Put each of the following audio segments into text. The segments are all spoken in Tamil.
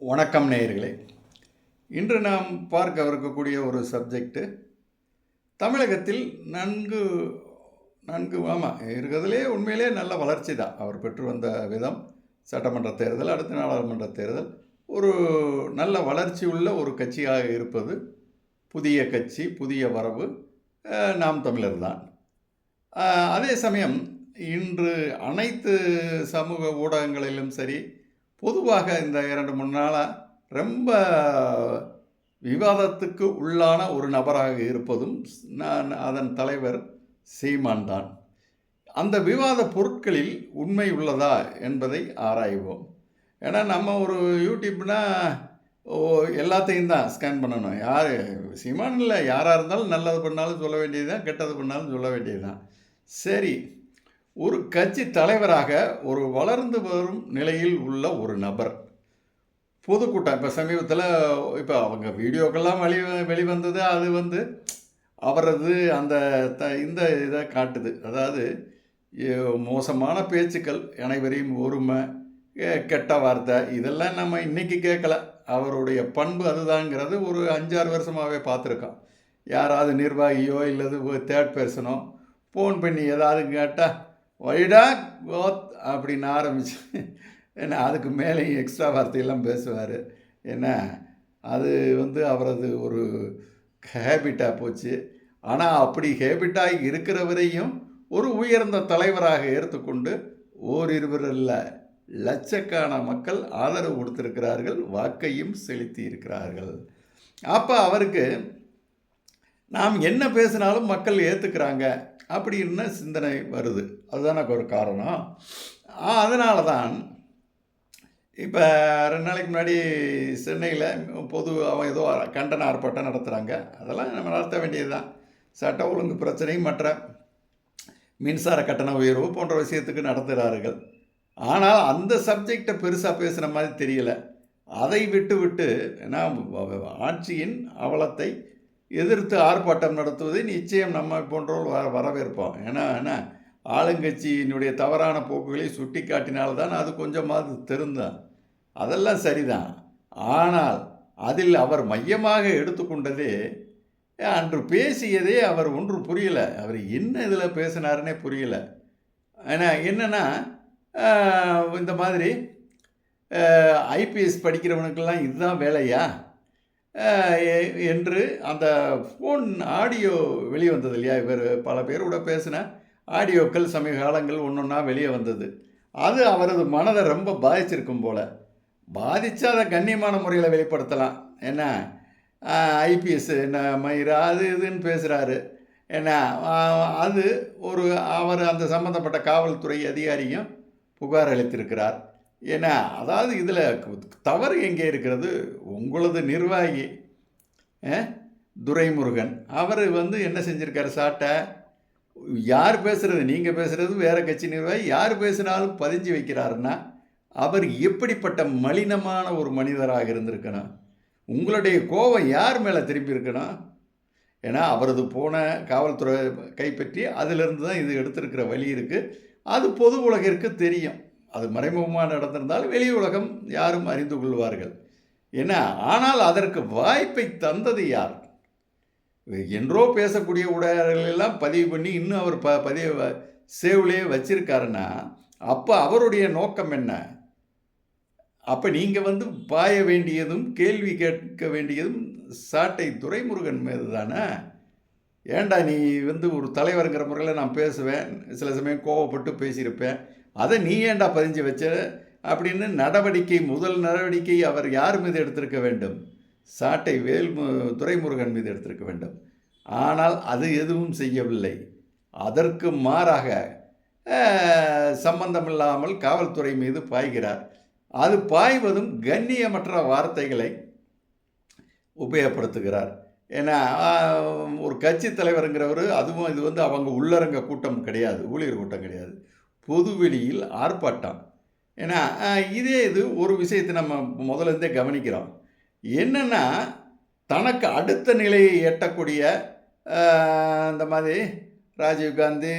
வணக்கம் நேயர்களே. இன்று நாம் பார்க்க இருக்கக்கூடிய ஒரு சப்ஜெக்டு தமிழகத்தில் நன்கு நன்கு ஆமாம் இருக்கிறதுலே உண்மையிலே நல்ல வளர்ச்சி தான். அவர் பெற்று வந்த விதம் சட்டமன்ற தேர்தல் அடுத்த நாடாளுமன்ற தேர்தல் ஒரு நல்ல வளர்ச்சி உள்ள ஒரு கட்சியாக இருப்பது புதிய கட்சி புதிய வரவு நாம் தமிழர் தான். அதே சமயம் இன்று அனைத்து சமூக ஊடகங்களிலும் சரி பொதுவாக இந்த இரண்டு மூணு நாளாக ரொம்ப விவாதத்துக்கு உள்ளான ஒரு நபராக இருப்பதும் நான் அதன் தலைவர் சீமான் தான். அந்த விவாத பொருட்களில் உண்மை உள்ளதா என்பதை ஆராய்வோம். ஏன்னா நம்ம ஒரு யூடியூப்னா ஓ எல்லாத்தையும் தான் ஸ்கேன் பண்ணணும். யார் சீமான் இல்லை. யாராக இருந்தாலும் நல்லது பண்ணாலும் சொல்ல வேண்டியது தான் கெட்டது பண்ணாலும் சொல்ல வேண்டியது தான் சரி ஒரு கட்சி தலைவராக ஒரு வளர்ந்து வரும் நிலையில் உள்ள ஒரு நபர். பொதுக்கூட்டம் இப்போ சமீபத்தில் இப்போ அவங்க வீடியோக்கெல்லாம் வெளி வெளிவந்தது அது வந்து அவரது அந்த த இந்த இதை காட்டுது. அதாவது மோசமான பேச்சுக்கள் அனைவரையும் ஒருமை கெட்ட வார்த்தை இதெல்லாம் நம்ம இன்றைக்கி கேட்கல. அவருடைய பண்பு அதுதாங்கிறது ஒரு அஞ்சாறு வருஷமாகவே பார்த்துருக்கோம். யாராவது நிர்வாகியோ இல்லது தேர்ட் பர்சனோ ஃபோன் பண்ணி ஏதாவது கேட்டால் வைடா கோத் அப்படின்னு ஆரம்பிச்சு. ஏன்னா அதுக்கு மேலேயும் எக்ஸ்ட்ரா வார்த்தையெல்லாம் பேசுவார். என்ன அது வந்து அவரது ஒரு ஹேபிட்டாக போச்சு. ஆனால் அப்படி ஹேபிட்டாக இருக்கிறவரையும் ஒரு உயர்ந்த தலைவராக ஏற்றுக்கொண்டு ஓரிருவர் லட்சக்கான மக்கள் ஆதரவு கொடுத்திருக்கிறார்கள் வாக்கையும் செலுத்தி இருக்கிறார்கள் அப்போ அவருக்கு நாம் என்ன பேசினாலும் மக்கள் ஏற்றுக்கிறாங்க அப்படின்னு சிந்தனை வருது? அதுதானே ஒரு காரணம். அதனால தான் இப்போ ரெண்டு நாளைக்கு முன்னாடி சென்னையில் பொது அவன் ஏதோ கண்டன ஆர்ப்பாட்டம் நடத்துகிறாங்க அதெல்லாம் நம்ம நடத்த வேண்டியது தான் சட்ட ஒழுங்கு பிரச்சனை மற்ற மின்சார கட்டண உயர்வு போன்ற விஷயத்துக்கு நடத்துகிறார்கள் ஆனால் அந்த சப்ஜெக்டை பெருசாக பேசுகிற மாதிரி தெரியல. அதை விட்டு விட்டு நான் ஆட்சியின் அவலத்தை எதிர்த்து ஆர்ப்பாட்டம் நடத்துவதை நிச்சயம் நம்ம போன்றோர் வர வரவேற்போம். ஏன்னா என்ன? ஆளுங்கட்சியினுடைய தவறான போக்குகளை சுட்டி காட்டினால்தான் அது கொஞ்சமாவது திருந்தான் அதெல்லாம் சரிதான். ஆனால் அதில் அவர் மையமாக எடுத்துக்கொண்டதே அன்று பேசியதே அவர் ஒன்று புரியலை. அவர் என்ன இதில் பேசினாருன்னே புரியல. ஏன்னா என்னென்னா இந்த மாதிரி ஐபிஎஸ் படிக்கிறவனுக்கெல்லாம் இதுதான் வேலையா? என்று அந்த ஃபோன் ஆடியோ வெளியே வந்தது இல்லையா? இவர் பல பேரோட பேசின ஆடியோக்கள் சமீப காலங்கள் ஒன்று ஒன்றா வெளியே வந்தது. அது அவரது மனதை ரொம்ப பாதிச்சிருக்கும் போல். பாதித்து அதை கண்ணியமான முறையில் வெளிப்படுத்தலாம். என்ன? ஐபிஎஸ் என்ன மயிரா? அது இதுன்னு பேசுகிறாரு என்ன? அது ஒரு அவர் அந்த சம்மந்தப்பட்ட காவல்துறை அதிகாரியும் புகார் அளித்திருக்கிறார். ஏன்னா அதாவது இதில் தவறு எங்கே இருக்கிறது? உங்களது நிர்வாகி துரைமுருகன். அவர் வந்து என்ன செஞ்சுருக்காரு? சாட்டை யார் பேசுகிறது நீங்கள் பேசுகிறது வேறு கட்சி நிர்வாகி. யார் பேசினாலும் பதிஞ்சு வைக்கிறாருன்னா அவர் எப்படிப்பட்ட மலினமான ஒரு மனிதராக இருந்திருக்கணும்? உங்களுடைய கோபம் யார் மேலே திரும்பி இருக்கணும்? ஏன்னா அவரது போன காவல்துறை கைப்பற்றி அதிலிருந்து தான் இது எடுத்திருக்கிற வழி இருக்குது அது பொது உலகிற்கு தெரியும். அது மறைமுகமாக நடந்திருந்தால் வெளி உலகம் யாரும் அறிந்து கொள்வார்கள். என்ன ஆனால் அதற்கு வாய்ப்பை தந்தது யார்? என்றோ பேசக்கூடிய ஊடகங்கள் எல்லாம் பதிவு பண்ணி இன்னும் அவர் ப பதிவு சேவ்லேயே வச்சிருக்காருன்னா அப்போ அவருடைய நோக்கம் என்ன? அப்போ நீங்கள் வந்து பாய வேண்டியதும் கேள்வி கேட்க வேண்டியதும் சாட்டை துரைமுருகன் மீது தானே ஏன்டா நீ வந்து ஒரு தலைவருங்கிற முறையில் நான் பேசுவேன் சில சமயம் கோவப்பட்டு பேசியிருப்பேன் அதை நீ ஏன்டா பதிஞ்சு வச்ச? அப்படின்னு நடவடிக்கை முதல் நடவடிக்கை அவர் யார் மீது எடுத்திருக்க வேண்டும்? சாட்டை வேல் துரைமுருகன் மீது எடுத்திருக்க வேண்டும். ஆனால் அது எதுவும் செய்யவில்லை. அதற்கு மாறாக சம்பந்தமில்லாமல் காவல்துறை மீது பாய்கிறார். அது பாய்வதும் கண்ணியமற்ற வார்த்தைகளை உபயோகப்படுத்துகிறார். ஏன்னா ஒரு கட்சி தலைவருங்கிறவர் அதுவும் இது வந்து அவங்க உள்ளரங்க கூட்டம் கிடையாது ஊழியர் கூட்டம் கிடையாது. பொதுவெளியில் ஆர்ப்பாட்டம். ஏன்னா இதே இது ஒரு விஷயத்தை நம்ம முதல்ல இருந்தே கவனிக்கிறோம். என்னென்னா தனக்கு அடுத்த நிலையை எட்டக்கூடிய இந்த மாதிரி ராஜீவ்காந்தி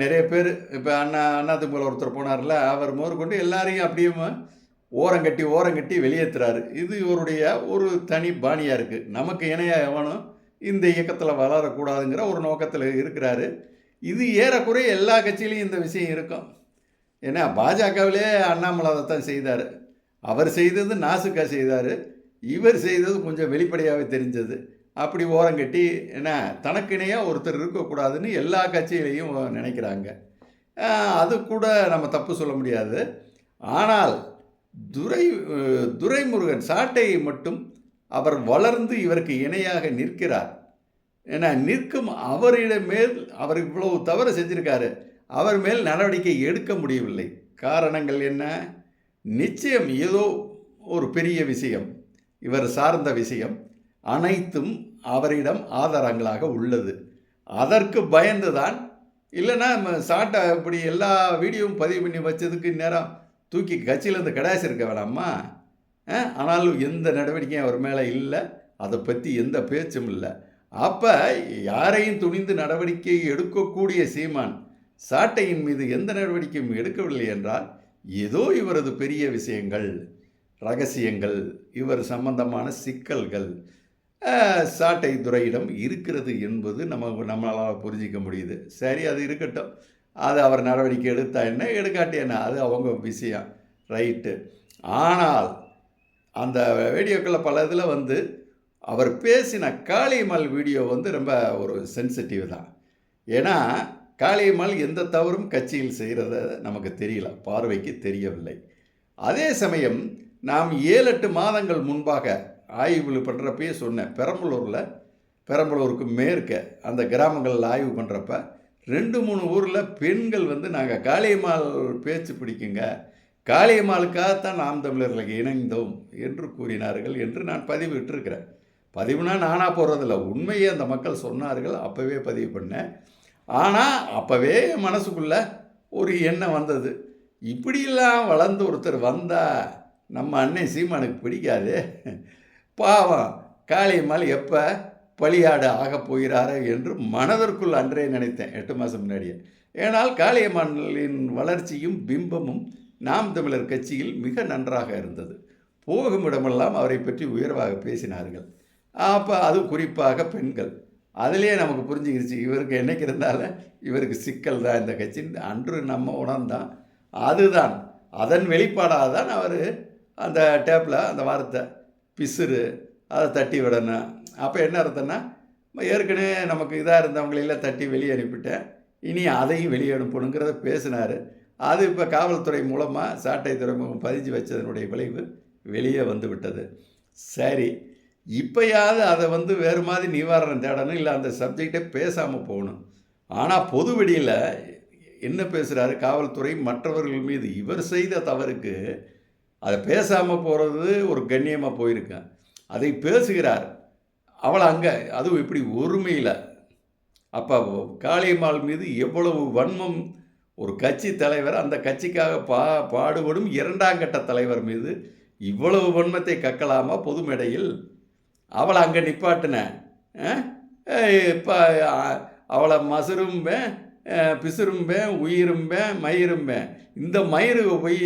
நிறைய பேர் இப்போ அண்ணா அண்ணாதுக்குள்ள ஒருத்தர் போனார்ல அவர் முதற்கொண்டு எல்லாரையும் அப்படியே ஓரங்கட்டி ஓரங்கட்டி வெளியேற்றுறாரு இது இவருடைய ஒரு தனி பாணியாக இருக்குது நமக்கு இணையாக எவனும் இந்த இயக்கத்தில் வளரக்கூடாதுங்கிற ஒரு நோக்கத்தில் இருக்கிறாரு. இது ஏறக்குறைய எல்லா கட்சியிலையும் இந்த விஷயம் இருக்கும். ஏன்னா பாஜகவிலே அண்ணாமலை தான் செய்தார். அவர் செய்தது நாசுக்கா செய்தார். இவர் செய்தது கொஞ்சம் வெளிப்படையாகவே தெரிஞ்சது. அப்படி ஓரங்கட்டி என்ன தனக்கு இணையாக ஒருத்தர் இருக்கக்கூடாதுன்னு எல்லா கட்சியிலையும் நினைக்கிறாங்க. அது கூட நம்ம தப்பு சொல்ல முடியாது. ஆனால் துரை துரைமுருகன் சாட்டையை மட்டும் அவர் வளர்ந்து இவருக்கு இணையாக நிற்கிறார். ஏன்னா நிற்கும் அவரிடம் மேல் அவர் இவ்வளவு தவறு செஞ்சிருக்காரு அவர் மேல் நடவடிக்கை எடுக்க முடியவில்லை. காரணங்கள் என்ன? நிச்சயம் ஏதோ ஒரு பெரிய விஷயம் இவர் சார்ந்த விஷயம். அனைத்தும் அவரிடம் ஆதாரங்களாக உள்ளது. அதற்கு பயந்துதான் இல்லைன்னா நம்ம சாட்டை இப்படி எல்லா வீடியோவும் பதிவு பண்ணி வச்சதுக்கு நேரம் தூக்கி கட்சியிலேருந்து கடாசிருக்க வேணாமா? ஆனாலும் எந்த நடவடிக்கையும் அவர் மேலே இல்லை. அதை பற்றி எந்த பேச்சும் இல்லை. அப்போ யாரையும் துணிந்து நடவடிக்கை எடுக்கக்கூடிய சீமான் சாட்டையின் மீது எந்த நடவடிக்கையும் எடுக்கவில்லை என்றால் ஏதோ இவரது பெரிய விஷயங்கள் ரகசியங்கள் இவர் சம்பந்தமான சிக்கல்கள் சாட்டை துறையிடம் இருக்கிறது என்பது நம்ம நம்மளால் புரிஞ்சிக்க முடியுது. சரி அது இருக்கட்டும். அது அவர் நடவடிக்கை எடுத்தா என்ன எடுக்காட்டி என்ன? அது அவங்க விஷயம். ரைட்டு. ஆனால் அந்த வீடியோக்களில் பல இதில் வந்து அவர் பேசின காளியம்மாள் வீடியோ வந்து ரொம்ப ஒரு சென்சிட்டிவ் தான். ஏன்னா காளியம்மாள் எந்த தவறும் கட்சியில் செய்கிறத நமக்கு தெரியல பார்வைக்கு தெரியவில்லை. அதே சமயம் நாம் ஏழு எட்டு மாதங்கள் முன்பாக ஆய்வு பண்ணுறப்பயே சொன்னேன் பெரம்பலூரில் பெரம்பலூருக்கு மேற்க அந்த கிராமங்களில் ஆய்வு பண்ணுறப்ப ரெண்டு மூணு ஊரில் பெண்கள் வந்து நாங்கள் காளியம்மாள் பேச்சு பிடிக்குங்க காளியம்மாளுக்காகத்தான் நாம் தமிழர்களுக்கு இணைந்தோம் என்று கூறினார்கள் என்று நான் பதிவிட்டிருக்கிறேன். பதிவுனா நானாக போகிறதில்ல உண்மையை அந்த மக்கள் சொன்னார்கள். அப்போவே பதிவு பண்ணேன். ஆனால் அப்போவே என் மனசுக்குள்ள ஒரு எண்ணம் வந்தது. இப்படியெல்லாம் வளர்ந்து ஒருத்தர் வந்தா நம்ம அண்ணன் சீமானுக்கு பிடிக்காது. பாவம் காளியம்மாள் எப்போ பலியாடு ஆகப் போகிறாரோ என்று மனதிற்குள் அன்றே நினைத்தேன் எட்டு மாதம் முன்னாடியே. ஏனால் காளியம்மாளின் வளர்ச்சியும் பிம்பமும் நாம் தமிழர் கட்சியில் மிக நன்றாக இருந்தது. போகும் இடமெல்லாம் அவரை பற்றி உயர்வாக பேசினார்கள். அப்போ அதுவும் குறிப்பாக பெண்கள். அதிலே நமக்கு புரிஞ்சுக்கிடுச்சு இவருக்கு என்னைக்கு இருந்தாலும் இவருக்கு சிக்கல் தான். இந்த கட்சி அன்று நம்ம உணர்ந்தான். அதுதான். அதன் வெளிப்பாடாக தான் அவர் அந்த டேப்பில் அந்த வார்த்தை பிசுறு அதை தட்டி விடணும். அப்போ என்ன அர்த்தம்னா ஏற்கனவே நமக்கு இதாக இருந்தவங்களெல்லாம் தட்டி வெளியே அனுப்பிட்டேன். இனி அதையும் வெளியே அனுப்பணுங்கிறத பேசினார். அது இப்போ காவல்துறை மூலமாக சாட்டை துறைமுகம் பதிஞ்சு வச்சதனுடைய விளைவு வெளியே வந்து விட்டது. சரி. இப்போயாவது அதை வந்து வேறு மாதிரி நிவாரணம் தேடணும் இல்லை அந்த சப்ஜெக்டை பேசாமல் போகணும். ஆனால் பொது வெளியில் என்ன பேசுகிறாரு காவல்துறை மற்றவர்கள் மீது இவர் செய்த தவறுக்கு அதை பேசாமல் போகிறது ஒரு கண்ணியமாக போயிருக்கேன் அதை பேசுகிறார். அவளை அங்கே அதுவும் இப்படி ஒருமையில். அப்போ காளியம்மாள் மீது எவ்வளவு வன்மம் ஒரு கட்சி தலைவர் அந்த கட்சிக்காக பா பாடுபடும் இரண்டாம் கட்ட தலைவர் மீது இவ்வளவு வன்மத்தை கக்கலாமா? பொதுமேடையில் அவளை அங்கே நிப்பாட்டினேன். இப்போ அவளை மசுரும்பேன் பிசுரும்பே பிசுரும்பேன் உயிரும்பேன் மயிரும்பேன். இந்த மயிறு போய்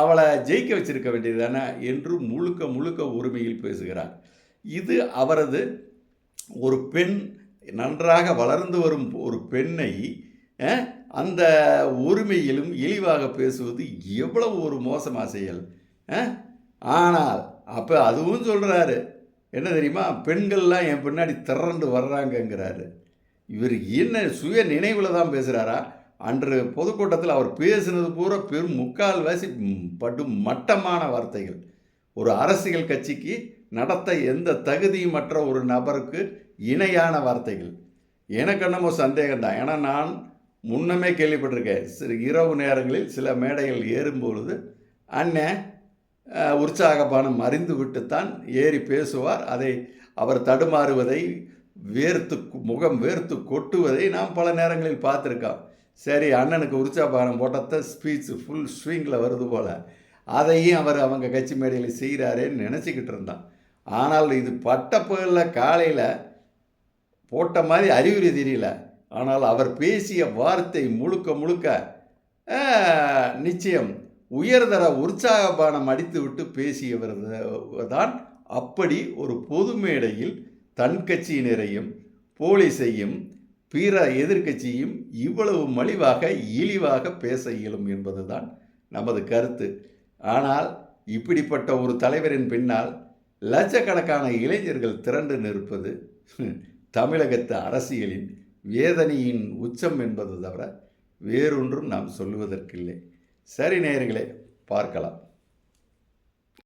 அவளை ஜெயிக்க வச்சிருக்க வேண்டியது தானே என்று முழுக்க முழுக்க உரிமையில் பேசுகிறார். இது அவரது ஒரு பெண் நன்றாக வளர்ந்து வரும் ஒரு பெண்ணை அந்த உரிமையிலும் இழிவாக பேசுவது எவ்வளவு ஒரு மோசமாக செயல் ஆனால் அப்போ அதுவும் சொல்கிறாரு என்ன தெரியுமா? பெண்கள்லாம் என் பின்னாடி திரண்டு வர்றாங்கங்கிறாரு. இவர் என்ன சுய நினைவில் தான் பேசுகிறாரா அன்று பொதுக்கூட்டத்தில் அவர் பேசினது பூரா பெரும் முக்கால்வாசி படு படும் மட்டமான வார்த்தைகள். ஒரு அரசியல் கட்சிக்கு நடத்த எந்த தகுதியுமற்ற ஒரு நபருக்கு இணையான வார்த்தைகள். எனக்கு என்னமோ சந்தேகம் தான் ஏன்னா நான் முன்னமே கேள்விப்பட்டிருக்கேன். சிறு இரவு நேரங்களில் சில மேடைகள் ஏறும்பொழுது அண்ணன் உற்சாகபானம் அறிந்து விட்டுத்தான் ஏறி பேசுவார். அதை அவர் தடுமாறுவதை வேர்த்து முகம் வேர்த்து கொட்டுவதை நாம் பல நேரங்களில் பார்த்துருக்கோம் சரி அண்ணனுக்கு உற்சாகபானம் போட்டத்த ஸ்பீச் ஃபுல் ஸ்விங்கில் வருது போல். அதையும் அவர் அவங்க கட்சி மேடையில் செய்கிறாரேன்னு நினச்சிக்கிட்டு இருந்தான். ஆனால் இது பட்டப்பகலில் காலையில் போட்ட மாதிரி அறிகுறி தெரியல. ஆனால் அவர் பேசிய வார்த்தை முழுக்க முழுக்க நிச்சயம் உயர்தர உற்சாகபானம் அடித்துவிட்டு பேசியவர் தான் அப்படி ஒரு பொது மேடையில் தன் கட்சியினரையும் போலீஸையும் பிற எதிர்கட்சியும் இவ்வளவு மலிவாக இழிவாக பேச இயலும் என்பதுதான் நமது கருத்து. ஆனால் இப்படிப்பட்ட ஒரு தலைவரின் பின்னால் லட்சக்கணக்கான இளைஞர்கள் திரண்டு நிற்பது தமிழகத்து அரசியலின் வேதனையின் உச்சம் என்பது தவிர வேறொன்றும் நாம் சொல்லுவதற்கில்லை. சரி நேயர்களே பார்க்கலாம்.